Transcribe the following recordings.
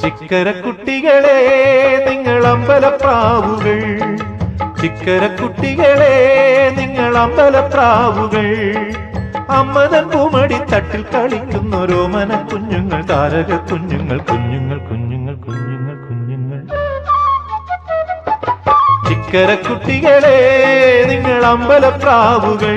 ചിക്കരക്കുട്ടികളെ നിങ്ങൾ അമ്പലപ്രാവുകൾ ചിക്കരക്കുട്ടികളെ നിങ്ങൾ അമ്പലപ്രാവുകൾ അമ്മതൻ പൂമടി തട്ടിൽ കളിക്കുന്നോരോ മന കുഞ്ഞുങ്ങൾ താരക കുഞ്ഞുങ്ങൾ കുഞ്ഞുങ്ങൾ കുഞ്ഞുങ്ങൾ കുഞ്ഞുങ്ങൾ. കുഞ്ഞുങ്ങൾ ചിക്കരക്കുട്ടികളെ നിങ്ങൾ അമ്പലപ്രാവുകൾ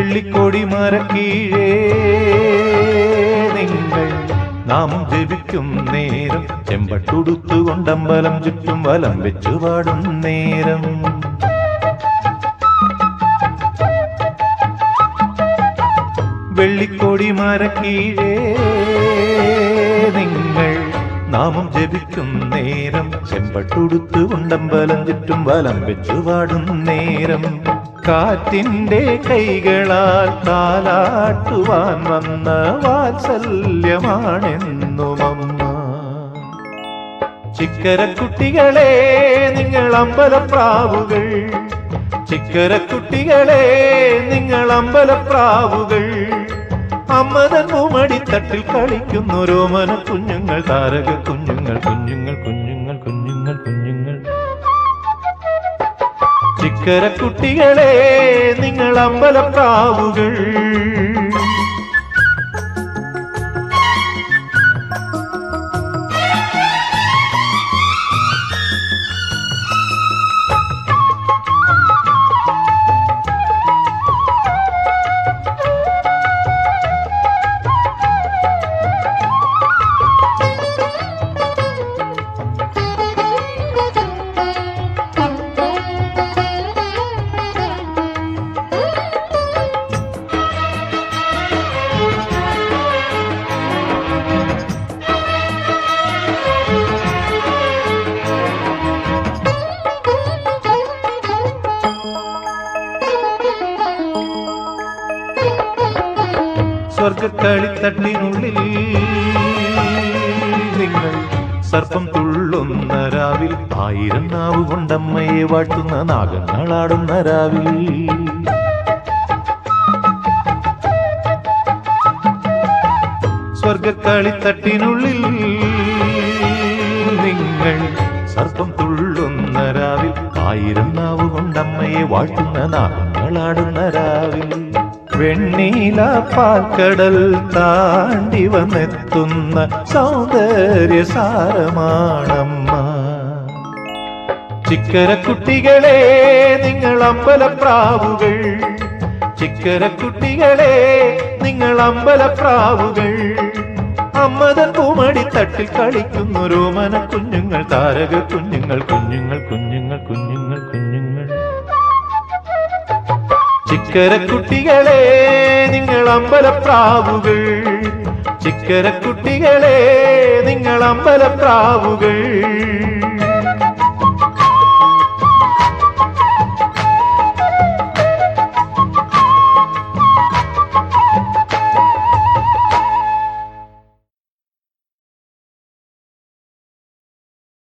വെള്ളിക്കൊടി മരക്കീഴേ. നിങ്ങൾ നാം ജപിക്കും നേരം ചെമ്പട്ടുടുത്തുകൊണ്ടമ്പലം ചുറ്റും വലം വെച്ചു പാടും നേരം. വെള്ളിക്കൊടി മരക്കീഴേ. നിങ്ങൾ നാമം ജപിക്കും നേരം ചെമ്പട്ടുടുത്തുകൊണ്ടമ്പലം ചുറ്റും വലം വെച്ചു പാടും നേരം. കാറ്റിന്റെ കൈകളാൽ താലാട്ടുവാൻ വന്ന വാത്സല്യമാണെന്നും അമ്മ ചിക്കരക്കുട്ടികളെ നിങ്ങൾ അമ്പലപ്രാവുകൾ. ചിക്കരക്കുട്ടികളെ നിങ്ങൾ അമ്പലപ്രാവുകൾ. അമ്മതൻ പൂമടിത്തട്ടിൽ കളിക്കുന്നൊരു മന കുഞ്ഞുങ്ങൾ താരക കുഞ്ഞുങ്ങൾ കുഞ്ഞുങ്ങൾ കുഞ്ഞുങ്ങൾ. ചിക്കരക്കുട്ടികളെ നിങ്ങൾ അമ്പലപ്രാവുകൾ സ്വർഗക്കളിത്തട്ടിനുള്ളിൽ നിങ്ങൾ സർപ്പം തുള്ളുന്ന രാവിൽ ആയിരം നാവ് കൊണ്ടമ്മയെ വാഴ്ത്തുന്ന നാഗങ്ങളാടുന്ന രാവിൽ. സ്വർഗക്കളിത്തട്ടിനുള്ളിൽ നിങ്ങൾ സർപ്പം തുള്ളുന്ന രാവിൽ ആയിരം നാവ് കൊണ്ടമ്മയെ വാഴ്ത്തുന്ന നാഗങ്ങളാടുന്ന രാവിൽ. വെണ്ണീല പാൽക്കടൽ താണ്ടി വന്നെത്തുന്ന സൗന്ദര്യ സാരമാണമ്മ ചിക്കരക്കുട്ടികളെ നിങ്ങൾ അമ്പലപ്രാവുകൾ. ചിക്കരക്കുട്ടികളെ നിങ്ങൾ അമ്പലപ്രാവുകൾ. അമ്മതൻ പൂമടി തട്ടിൽ കളിക്കുന്നൊരു മന കുഞ്ഞുങ്ങൾ താരക കുഞ്ഞുങ്ങൾ കുഞ്ഞുങ്ങൾ കുഞ്ഞുങ്ങൾ കുഞ്ഞുങ്ങൾ കുഞ്ഞുങ്ങൾ. ചിക്കരക്കുട്ടികളെ നിങ്ങൾ അമ്പലപ്രാവുകൾ. ചിക്കരക്കുട്ടികളെ നിങ്ങൾ അമ്പലപ്രാവുകൾ.